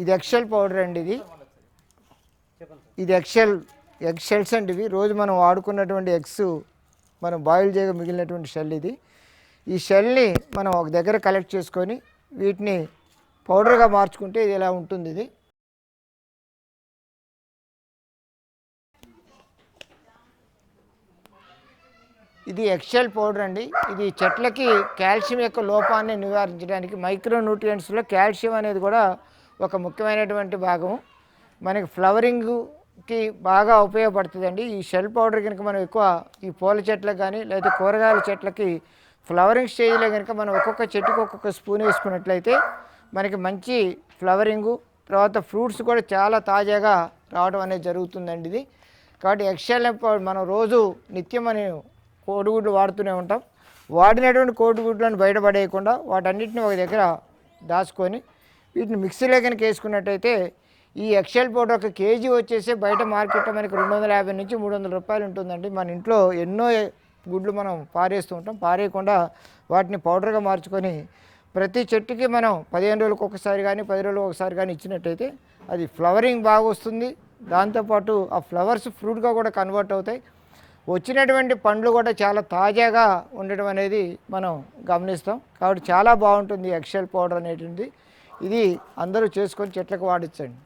ఇది XL powder అండి ఇది. ఇది ఎక్సెల్ ఎక్సెల్స్ అండి ఇవి. రోజు మనం వాడుకున్నటువంటి ఎగ్స్ మనం బాయిల్ చేయగా మిగిలినటువంటి షెల్ ఇది. ఈ షెల్ని మనం ఒక దగ్గర కలెక్ట్ చేసుకొని వీటిని పౌడర్గా మార్చుకుంటే ఇది ఇలా ఉంటుంది ఇది. ఇది ఎక్సెల్ పౌడర్ అండి. ఇది చెట్లకి కాల్షియం యొక్క లోపాన్ని నివారించడానికి మైక్రో న్యూట్రియంట్స్లో కాల్షియం అనేది కూడా ఒక ముఖ్యమైనటువంటి భాగం. మనకి ఫ్లవరింగ్కి బాగా ఉపయోగపడుతుందండి. ఈ షెల్ పౌడర్ కనుక మనం ఎక్కువ ఈ పూల చెట్లకు కానీ లేదా కూరగాయల చెట్లకి ఫ్లవరింగ్ స్టేజ్లో కనుక మనం ఒక్కొక్క చెట్టుకి ఒక్కొక్క స్పూన్ వేసుకున్నట్లయితే మనకి మంచి ఫ్లవరింగు తర్వాత ఫ్రూట్స్ కూడా చాలా తాజాగా రావడం అనేది జరుగుతుందండి ఇది. కాబట్టి ఎక్స్ట్రా పౌడర్ మనం రోజు నిత్యం మనం కోడిగుడ్లు వాడుతూనే ఉంటాం. వాడినటువంటి కోడిగుడ్లను బయటపడేయకుండా వాటన్నిటిని ఒక దగ్గర దాచుకొని వీటిని మిక్సీలో కనుక వేసుకున్నట్టయితే ఈ ఎక్సెల్ పౌడర్ ఒక కేజీ వచ్చేసి బయట మార్కెట్లో మనకి రెండు వందల యాభై నుంచి మూడు వందల రూపాయలు ఉంటుందండి. మన ఇంట్లో ఎన్నో గుడ్లు మనం పారేస్తూ ఉంటాం. పారేయకుండా వాటిని పౌడర్గా మార్చుకొని ప్రతి చెట్టుకి మనం పదిహేను రోజులకు ఒకసారి కానీ పది రోజులకు ఒకసారి కానీ ఇచ్చినట్టయితే అది ఫ్లవరింగ్ బాగా వస్తుంది. దాంతోపాటు ఆ ఫ్లవర్స్ ఫ్రూట్గా కూడా కన్వర్ట్ అవుతాయి. వచ్చినటువంటి పండ్లు కూడా చాలా తాజాగా ఉండడం అనేది మనం గమనిస్తాం. కాబట్టి చాలా బాగుంటుంది ఎక్సెల్ పౌడర్ అనేటువంటిది. ఇది అందరూ చేసుకొని చెట్లకు వాడించండి